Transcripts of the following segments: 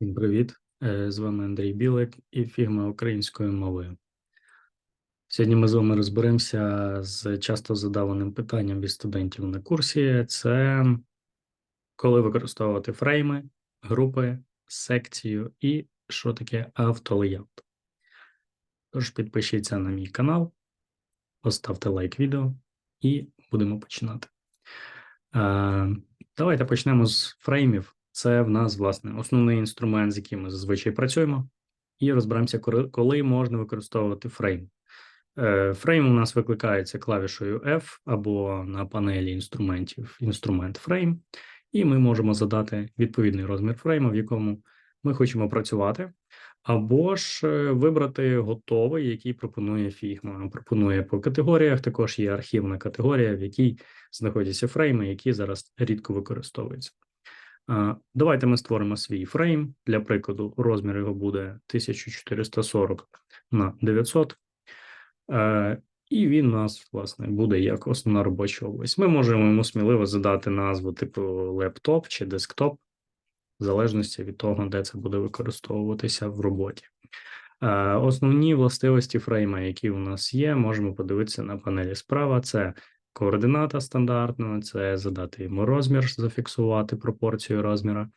Всім привіт! Е, З вами Андрій Білик і фігма українською мовою. Сьогодні ми з вами розберемося з часто задаваним питанням від студентів на курсі: це коли використовувати фрейми, групи, секцію і що таке автолеяут. Тож підпишіться на мій канал, поставте лайк відео і будемо починати. Е, Давайте почнемо з фреймів. Це в нас, власне, основний інструмент, з яким ми зазвичай працюємо, і розберемося, коли- можна використовувати фрейм. Е, Фрейм у нас викликається клавішою F або на панелі інструментів інструмент фрейм, і ми можемо задати відповідний розмір фрейму, в якому ми хочемо працювати, або ж е, вибрати готовий, який пропонує Figma. Пропонує по категоріях. Також є архівна категорія, в якій знаходяться фрейми, які зараз рідко використовуються. Давайте ми створимо свій фрейм. Для прикладу, розмір його буде 1440 на 900. Е, І він у нас, власне, буде як основна робоча область. Ми можемо йому сміливо задати назву типу лептоп чи десктоп, в залежності від того, де це буде використовуватися в роботі. Е, Основні властивості фрейма, які у нас є, можемо подивитися на панелі справа. Це координата стандартна, це задати йому розмір, зафіксувати пропорцію розміра.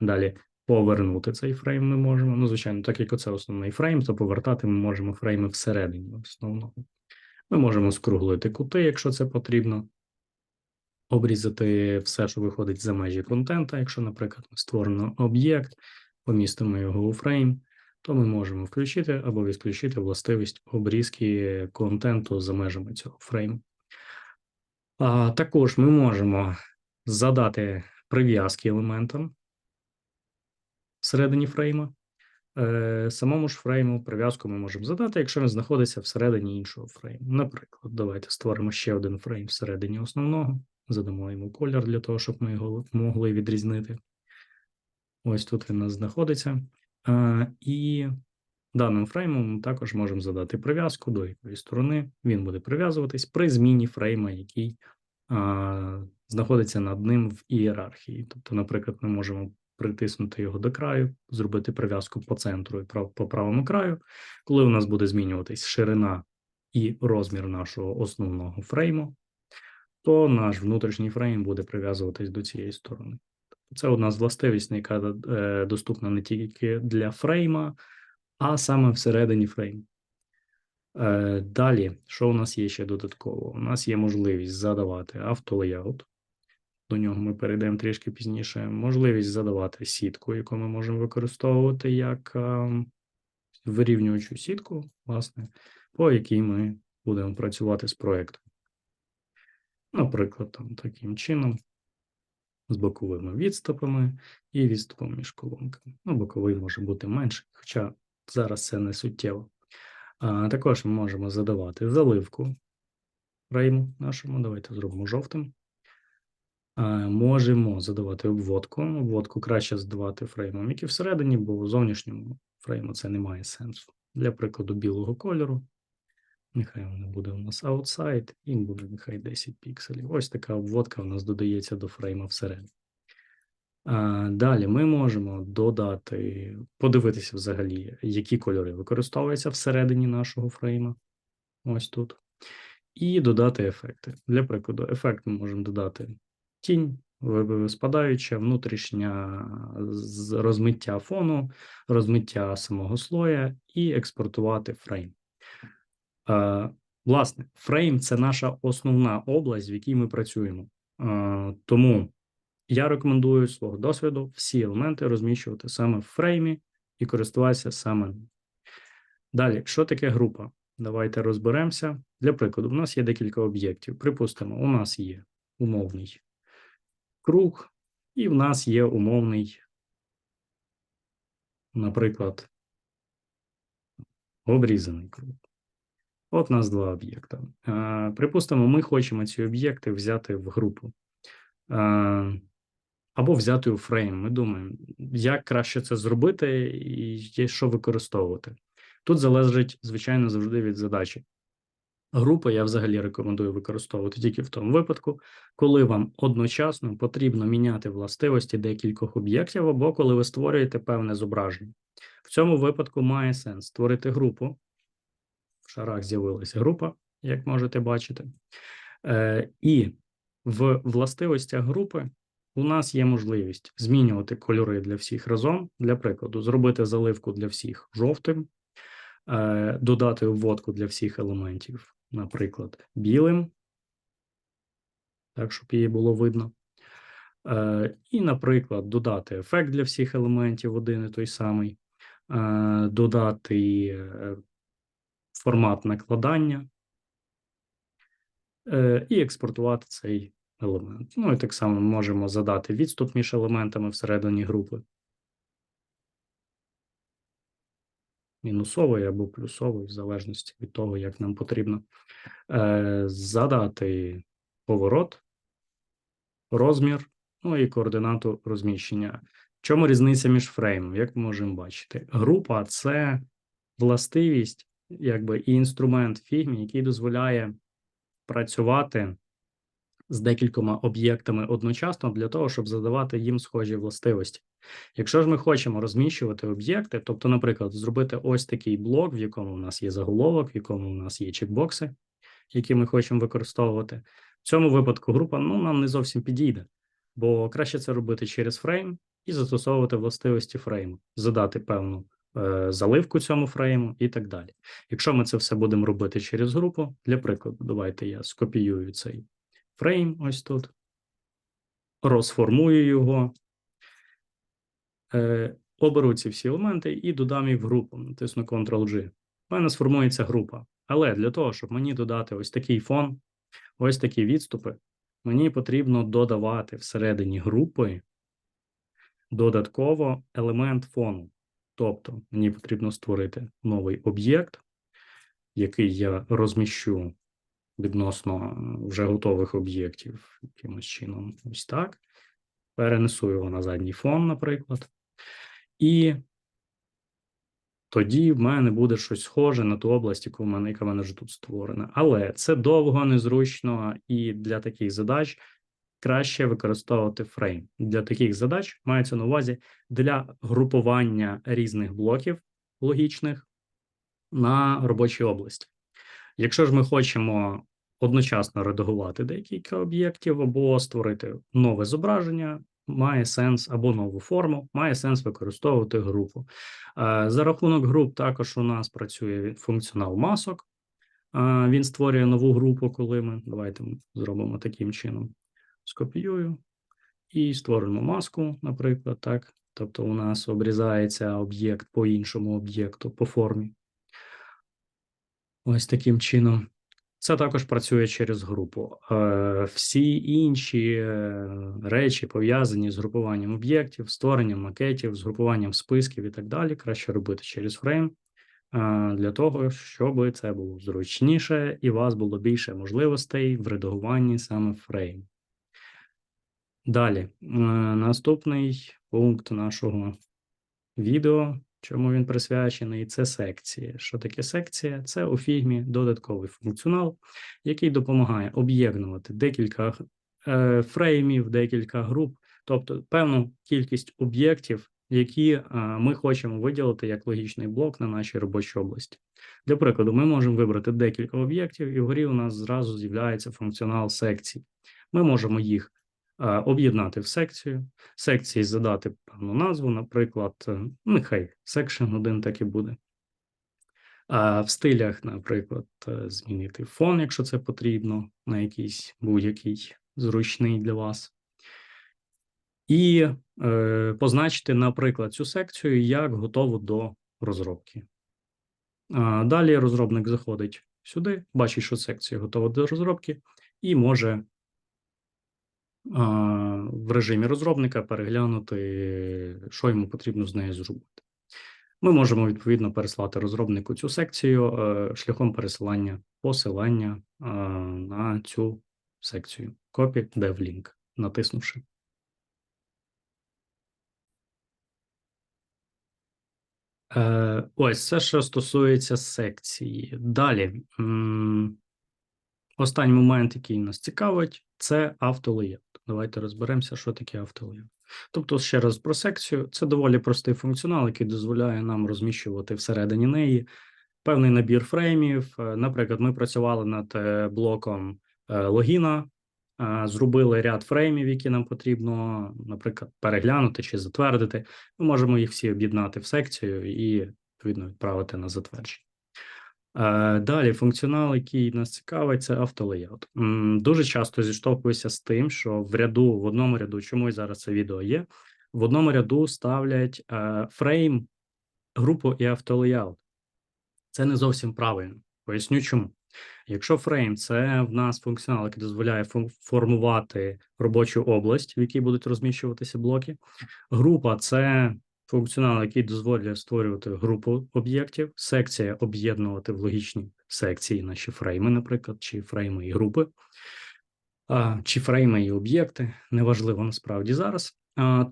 Далі повернути цей фрейм ми можемо. Ну, звичайно, так як оце основний фрейм, то повертати ми можемо фрейми всередині основного. Ми можемо скруглити кути, якщо це потрібно. Обрізати все, що виходить за межі контента. Якщо, наприклад, створено об'єкт, помістимо його у фрейм, то ми можемо включити або відключити властивість обрізки контенту за межами цього фрейму. А також ми можемо задати прив'язки елементам всередині фрейма. Е, Самому ж фрейму прив'язку ми можемо задати, якщо він знаходиться всередині іншого фрейму. Наприклад, давайте створимо ще один фрейм всередині основного, задамо йому колір для того, щоб ми його могли відрізнити. Ось тут він у нас знаходиться. Е, І даним фреймом ми також можемо задати прив'язку до якоїсь сторони. Він буде прив'язуватись при зміні фрейма, який знаходиться над ним в ієрархії. Тобто, наприклад, ми можемо притиснути його до краю, зробити прив'язку по центру і по правому краю. Коли у нас буде змінюватись ширина і розмір нашого основного фрейму, то наш внутрішній фрейм буде прив'язуватись до цієї сторони. Це одна з властивостей, яка е, доступна не тільки для фрейма, а саме всередині фрейму. Е, Далі, що у нас є ще додатково? У нас є можливість задавати автолеяут. До нього ми перейдемо трішки пізніше. Можливість задавати сітку, яку ми можемо використовувати як е, вирівнюючу сітку, власне, по якій ми будемо працювати з проєктом. Наприклад, там таким чином, з боковими відступами і відступом між колонками. Ну, боковий може бути менший, хоча зараз це не суттєво. Також ми можемо задавати заливку фрейму нашому. Давайте зробимо жовтим. Можемо задавати обводку. Обводку краще задавати фреймом, який всередині, бо у зовнішньому фрейму це не має сенсу. Для прикладу білого кольору. Нехай воно буде у нас outside, і буде нехай 10 пікселів. Ось така обводка у нас додається до фрейма всередині. А, Далі ми можемо додати, подивитися взагалі, які кольори використовуються всередині нашого фрейма. Ось тут. І додати ефекти. Для прикладу, ефект ми можемо додати тінь, спадаюча, внутрішня розмиття фону, розмиття самого слоя і експортувати фрейм. Е, Власне, фрейм це наша основна область, в якій ми працюємо. Е, Тому я рекомендую з свого досвіду всі елементи розміщувати саме в фреймі і користуватися саме. Далі, що таке група? Давайте розберемося. Для прикладу, у нас є декілька об'єктів. Припустимо, у нас є умовний круг, і в нас є умовний, наприклад, обрізаний круг. От у нас два об'єкта. Е, Припустимо, ми хочемо ці об'єкти взяти в групу. Або взяти у фрейм. Ми думаємо, як краще це зробити і що використовувати. Тут залежить, звичайно, завжди від задачі. Групи я взагалі рекомендую використовувати тільки в тому випадку, коли вам одночасно потрібно міняти властивості декількох об'єктів, або коли ви створюєте певне зображення. В цьому випадку має сенс створити групу. В шарах з'явилася група, як можете бачити. Е, І в властивостях групи у нас є можливість змінювати кольори для всіх разом. Для прикладу, зробити заливку для всіх жовтим, е, додати обводку для всіх елементів, наприклад, білим, так, щоб її було видно. Е, І, наприклад, додати ефект для всіх елементів один і той самий, е, додати формат накладання і експортувати цей елемент. Ну і так само можемо задати відступ між елементами всередині групи. Мінусовий або плюсовий, в залежності від того, як нам потрібно. Е, Задати поворот, розмір, ну і координату розміщення. В чому різниця між фреймом? Як ми можемо бачити? Група це властивість, якби і інструмент фігмі, який дозволяє працювати з декількома об'єктами одночасно для того, щоб задавати їм схожі властивості. Якщо ж ми хочемо розміщувати об'єкти, тобто, наприклад, зробити ось такий блок, в якому у нас є заголовок, в якому у нас є чекбокси, які ми хочемо використовувати, в цьому випадку група ну, нам не зовсім підійде, бо краще це робити через фрейм і застосовувати властивості фрейму, задати певну е, заливку цьому фрейму і так далі. Якщо ми це все будемо робити через групу, для прикладу, давайте я скопіюю цей фрейм ось тут, розформую його, е, оберу ці всі елементи і додам їх в групу. Натисну Ctrl-G. У мене сформується група. Але для того, щоб мені додати ось такий фон, ось такі відступи, мені потрібно додавати всередині групи додатково елемент фону. Тобто мені потрібно створити новий об'єкт, який я розміщу відносно вже готових об'єктів якимось чином. Ось так. Перенесу його на задній фон, наприклад. І тоді в мене буде щось схоже на ту область, яку в мене, яка в мене вже тут створена. Але це довго, незручно, і для таких задач краще використовувати фрейм. Для таких задач мається на увазі для групування різних блоків логічних на робочій області. Якщо ж ми хочемо одночасно редагувати декілька об'єктів або створити нове зображення, має сенс або нову форму, має сенс використовувати групу. Е, за рахунок груп також у нас працює функціонал масок. Е, він створює нову групу, коли ми давайте зробимо таким чином: скопіюю і створимо маску, наприклад, так. Тобто, у нас обрізається об'єкт по іншому об'єкту по формі. Ось таким чином. Це також працює через групу. Е, всі інші е, речі пов'язані з групуванням об'єктів, створенням макетів, з групуванням списків і так далі, краще робити через фрейм е, для того, щоб це було зручніше і у вас було більше можливостей в редагуванні саме фрейм. Далі, наступний пункт нашого відео Чому він присвячений? Це секції. Що таке секція? Це у фігмі додатковий функціонал, який допомагає об'єднувати декілька е, фреймів, декілька груп, тобто певну кількість об'єктів, які е, ми хочемо виділити як логічний блок на нашій робочій області. Для прикладу, ми можемо вибрати декілька об'єктів, і вгорі у нас зразу з'являється функціонал секцій. Ми можемо їх об'єднати в секцію, секції задати певну назву, наприклад, е, нехай section 1 так і буде. В стилях, наприклад, е, змінити фон, якщо це потрібно, на якийсь будь-який зручний для вас. І е, позначити, наприклад, цю секцію як готову до розробки. А, Далі розробник заходить сюди, бачить, що секція готова до розробки, і може в режимі розробника переглянути, що йому потрібно з нею зробити. Ми можемо відповідно переслати розробнику цю секцію е, шляхом пересилання посилання на цю секцію. Copy dev link, натиснувши. Е, ось це що стосується секції. Далі Останній момент, який нас цікавить, це автолеєт. Давайте розберемося, що таке автолеєт. Тобто, ще раз про секцію, це доволі простий функціонал, який дозволяє нам розміщувати всередині неї певний набір фреймів. Е, Наприклад, ми працювали над е, блоком е, логіна, зробили ряд фреймів, які нам потрібно, наприклад, переглянути чи затвердити. Ми можемо їх всі об'єднати в секцію і відповідно відправити на затвердження. Е, Далі функціонал, який нас цікавить, це автолеяут. Дуже часто зіштовхуюся з тим, що в ряду, в одному ряду, чому і зараз це відео є, в одному ряду ставлять е, фрейм, групу і автолеяут. Це не зовсім правильно. Поясню чому. Якщо фрейм це в нас функціонал, який дозволяє формувати робочу область, в якій будуть розміщуватися блоки. Група це функціонал, який дозволяє створювати групу об'єктів, секція об'єднувати в логічні секції наші фрейми, наприклад, чи фрейми і групи, чи фрейми і об'єкти, неважливо насправді зараз.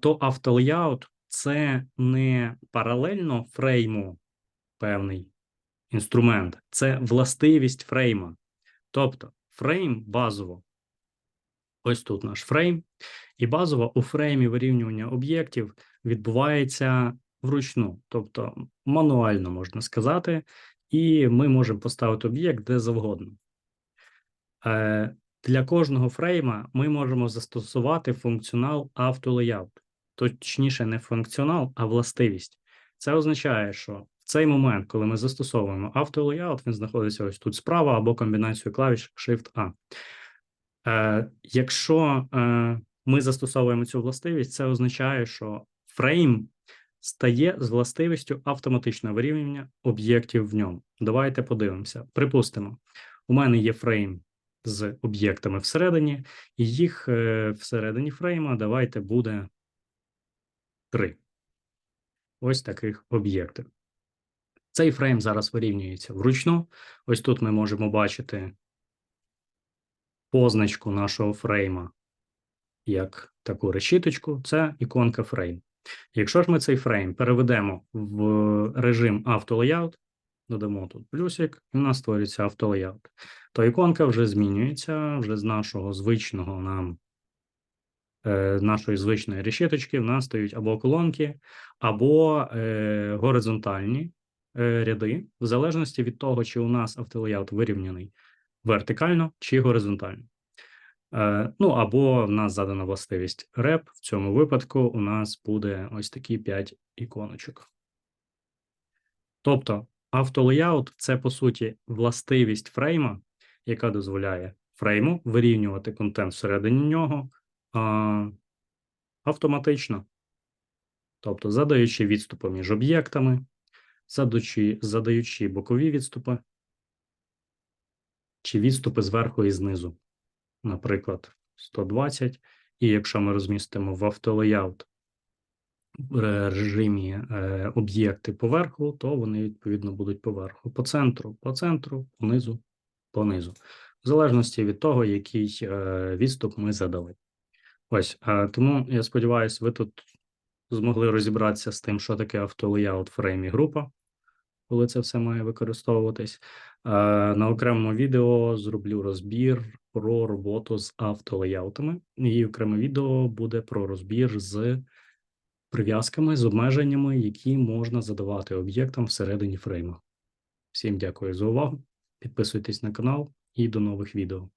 То автолеяут це не паралельно фрейму певний інструмент, це властивість фрейма. Тобто фрейм базово, ось тут наш фрейм, і базово у фреймі вирівнювання об'єктів відбувається вручну, тобто мануально можна сказати, і ми можемо поставити об'єкт де завгодно. Е, Для кожного фрейма ми можемо застосувати функціонал автолеяут. Точніше, не функціонал, а властивість. Це означає, що в цей момент, коли ми застосовуємо автолеяут, він знаходиться ось тут справа або комбінацію клавіш Shift-A. Е, Якщо е, ми застосовуємо цю властивість, це означає, що фрейм стає з властивістю автоматичного вирівнювання об'єктів в ньому. Давайте подивимося. Припустимо, у мене є фрейм з об'єктами всередині, і їх е, всередині фрейма давайте буде три. Ось таких об'єктів. Цей фрейм зараз вирівнюється вручну. Ось тут ми можемо бачити позначку нашого фрейма як таку решіточку. Це іконка фрейм. Якщо ж ми цей фрейм переведемо в режим автолеяут, додамо тут плюсик, і в нас створюється автолеяут, то іконка вже змінюється вже з нашого звичного нам е, нашої звичної решіточки в нас стають або колонки, або е, горизонтальні е, ряди, в залежності від того, чи у нас автолеяут вирівняний вертикально чи горизонтально. Е, Ну або в нас задана властивість реп. В цьому випадку у нас буде ось такі 5 іконочок. Тобто автолеяут – це по суті властивість фрейма, яка дозволяє фрейму вирівнювати контент всередині нього а, автоматично. Тобто задаючи відступи між об'єктами, задаючи, задаючи бокові відступи, чи відступи зверху і знизу наприклад, 120. І якщо ми розмістимо в автолеяут режимі е, об'єкти поверху, то вони відповідно будуть поверху. По центру, по центру, понизу, понизу. В залежності від того, який е, відступ ми задали. Ось тому я сподіваюся, ви тут змогли розібратися з тим, що таке автолеяут фрейм і група, коли це все має використовуватись. Е, на окремому відео зроблю розбір про роботу з автолеяутами, і окреме відео буде про розбір з прив'язками, з обмеженнями, які можна задавати об'єктам всередині фрейма. Всім дякую за увагу. Підписуйтесь на канал і до нових відео.